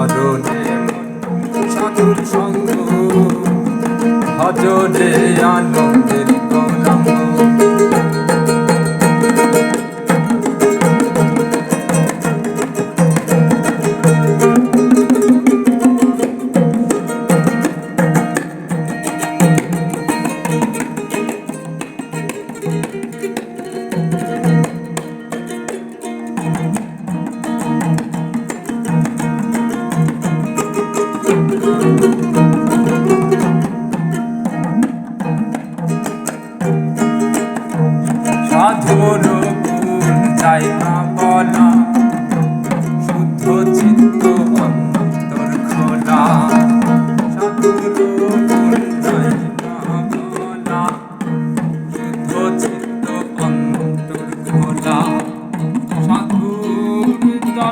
হরণে সাধুর সঙ্গ। ভজনে আনন্দের কম সাধুর গুণ চাই না বলা। শুদ্ধ চিত্ত অন্তর খোলা। সাধুর গুণ চাই না বলা। শুদ্ধ চিত্ত অন্তর খোলা। সাধুর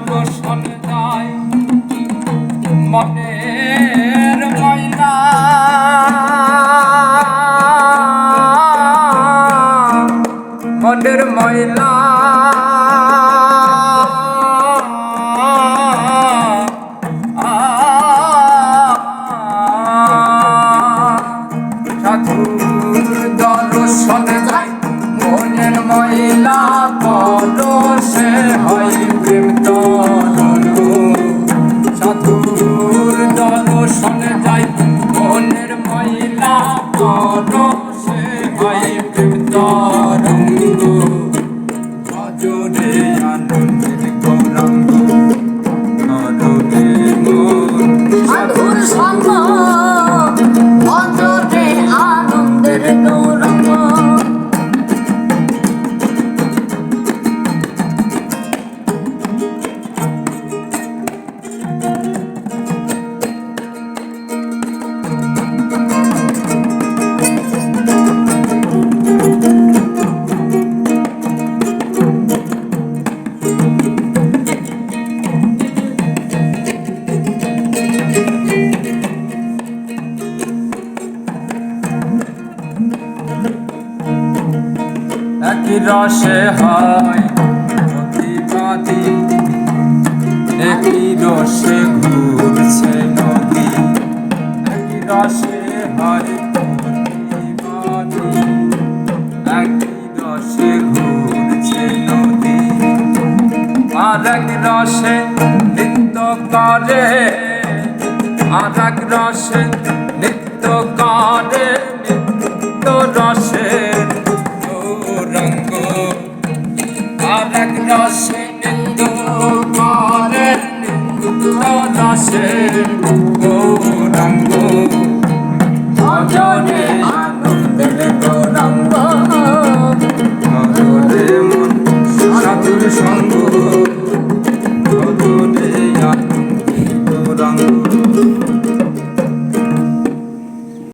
দর্শন যায় মনের ময়লা। সাধুর দর্শন যায় মনের ময়লা পরশে হয়। একই রসে হয় প্রতিবাদী একই রসে ঘুরছে নদী। একই রসে হয় রসে ঘুরছে নদী। আর রসে নৃত্য করে রসে নৃত্য করে। নিত্য রসের রঙ্গ আর এক রসে